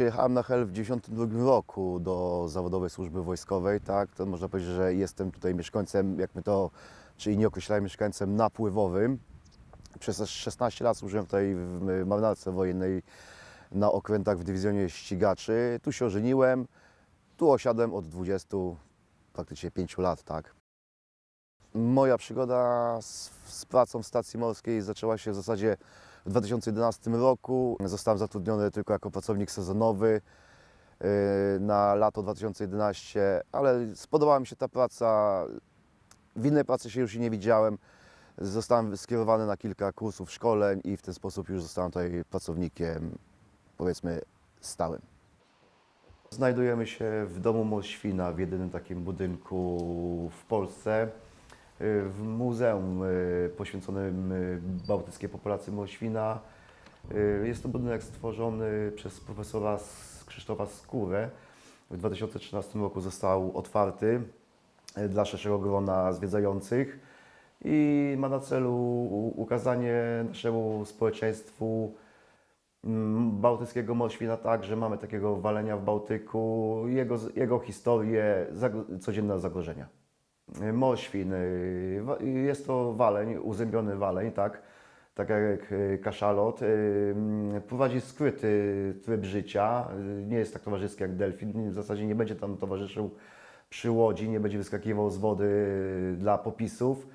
Przyjechałem na Hel w 1992 roku do zawodowej służby wojskowej, tak, to można powiedzieć, że jestem tutaj mieszkańcem, jak my to, czy inni określają, mieszkańcem napływowym. Przez 16 lat służyłem tutaj w marynarce wojennej na okrętach w dywizjonie ścigaczy. Tu się ożeniłem, tu osiadłem od 20, praktycznie 5 lat, tak. Moja przygoda z, z pracą w stacji morskiej zaczęła się w zasadzie w 2011 roku. Zostałem zatrudniony tylko jako pracownik sezonowy yy, na lato 2011, ale spodobała mi się ta praca. W innej pracy się już nie widziałem. Zostałem skierowany na kilka kursów szkoleń i w ten sposób już zostałem tutaj pracownikiem, powiedzmy, stałym. Znajdujemy się w domu Moświna, w jedynym takim budynku w Polsce, y, w muzeum y, poświęconym y, bałtyckiej populacji Moświna. Y, Jest to budynek stworzony przez profesora Krzysztofa Skórę. W 2013 roku został otwarty dla szerszego grona zwiedzających i ma na celu ukazanie naszemu społeczeństwu mm, bałtyckiego Moświna tak, że mamy takiego walenia w Bałtyku, jego, jego historię, codzienne zagrożenia. Y, Moświn, y, wa- jest to waleń, uzębiony waleń, tak, tak jak y, kaszalot. y, mm, Prowadzi skryty tryb życia, y, nie jest tak towarzyski jak delfin, w zasadzie nie będzie tam towarzyszył przy łodzi, nie będzie wyskakiwał z wody y, dla popisów.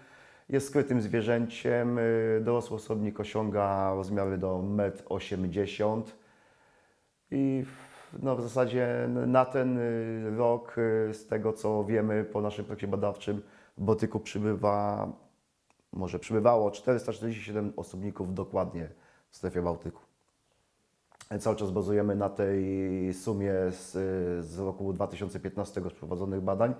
Jest skrytym zwierzęciem. y, Dorosły osobnik osiąga rozmiary do 1,80 m. I no, w zasadzie na ten y, rok, y, z tego co wiemy po naszym projekcie badawczym, w Botyku przybywa, może przybywało 447 osobników dokładnie w strefie Bałtyku. Cały czas bazujemy na tej sumie z, z roku 2015 przeprowadzonych badań. Yy,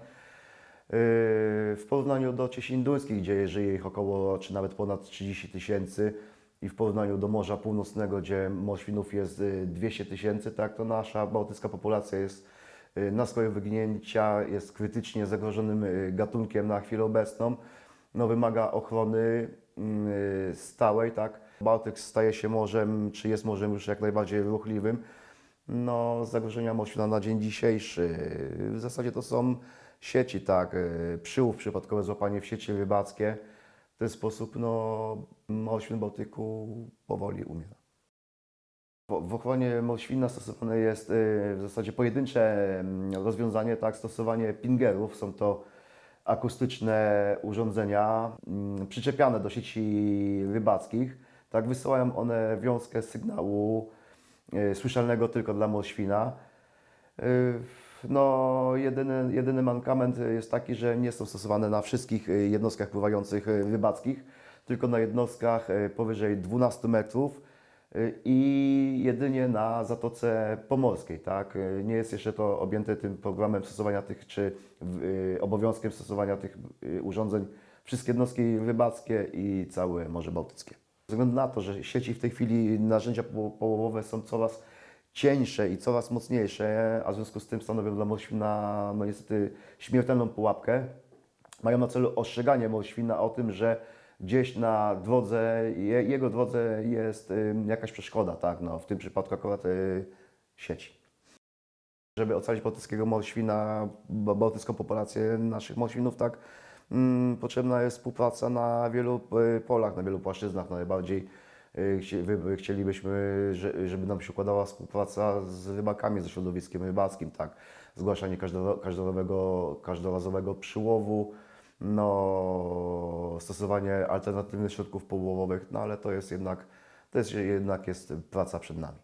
W porównaniu do Ciesin Duńskich, gdzie żyje ich około, czy nawet ponad 30 tysięcy i w porównaniu do Morza Północnego, gdzie moświnów jest y, 200 tysięcy, tak to nasza bałtycka populacja jest y, na skraju wyginięcia, jest krytycznie zagrożonym y, gatunkiem na chwilę obecną. No, wymaga ochrony y, stałej, tak. Bałtyk staje się morzem, czy jest morzem już jak najbardziej ruchliwym. No, zagrożenia moświna na dzień dzisiejszy. W zasadzie to są sieci, tak, y, przyłów, przypadkowe złapanie w sieci rybackie. W ten sposób, no, moświn Bałtyku powoli umiera. W ochronie moświna stosowane jest y, w zasadzie pojedyncze mm, rozwiązanie, tak, stosowanie pingerów. Są to akustyczne urządzenia mm, przyczepiane do sieci rybackich. Tak, wysyłają one wiązkę sygnału y, słyszalnego tylko dla moświna. No, jedyny, jedyny mankament jest taki, że nie są stosowane na wszystkich y, jednostkach pływających rybackich, tylko na jednostkach powyżej 12 metrów i jedynie na Zatoce Pomorskiej. Tak? Nie jest jeszcze to objęte tym programem stosowania tych, czy obowiązkiem stosowania tych urządzeń wszystkie jednostki rybackie i całe Morze Bałtyckie. Ze względu na to, że sieci w tej chwili narzędzia po- połowowe są coraz cieńsze i coraz mocniejsze, a w związku z tym stanowią dla moświna no niestety śmiertelną pułapkę. Mają na celu ostrzeganie moświna o tym, że gdzieś na drodze, je, jego drodze jest ym, jakaś przeszkoda, tak? no, w tym przypadku akurat y, sieci. Żeby ocalić bałtyckiego moświna, ba- bałtycką populację naszych moświnów, tak, mm, potrzebna jest współpraca na wielu y, polach, na wielu płaszczyznach. Najbardziej y, chcielibyśmy, że- żeby nam się układała współpraca z rybakami, ze środowiskiem rybackim, tak. Zgłaszanie każdorazowego, każdorazowego przyłowu, no, stosowanie alternatywnych środków połowowych, no ale to jest jednak, to jest jednak jest praca przed nami.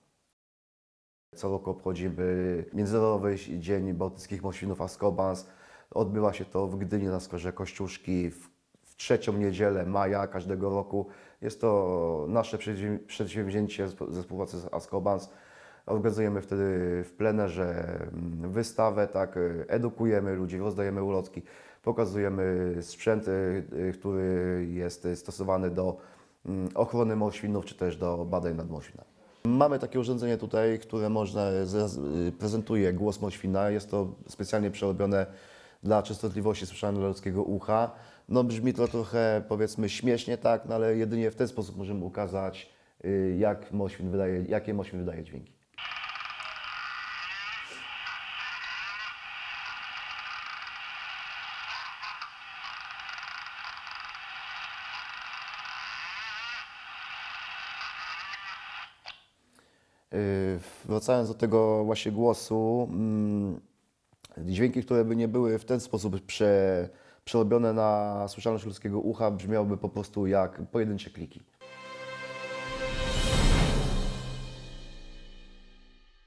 Co roku obchodzimy Międzynarodowy Dzień Bałtyckich Moświnów Askobans. Odbywa się to w Gdyni na skorze Kościuszki w trzecią niedzielę maja każdego roku. Jest to nasze przedsięw- przedsięwzięcie ze współpracy z Askobans. Organizujemy wtedy w plenerze mm, wystawę, tak, y, edukujemy ludzi, rozdajemy ulotki, pokazujemy sprzęt, y, y, który jest stosowany do mm, ochrony moświnów, czy też do badań nad moświnami. Mamy takie urządzenie tutaj, które można, y, prezentuje głos moświna. Jest to specjalnie przerobione dla częstotliwości słyszalnej dla ludzkiego ucha. No brzmi to trochę powiedzmy śmiesznie, tak, no ale jedynie w ten sposób możemy ukazać, y, jak Moświn wydaje, jakie Moświn wydaje dźwięki. Y, wracając do tego właśnie głosu, mm, dźwięki, które by nie były w ten sposób prze, przerobione na słyszalność ludzkiego ucha, brzmiałyby po prostu jak pojedyncze kliki.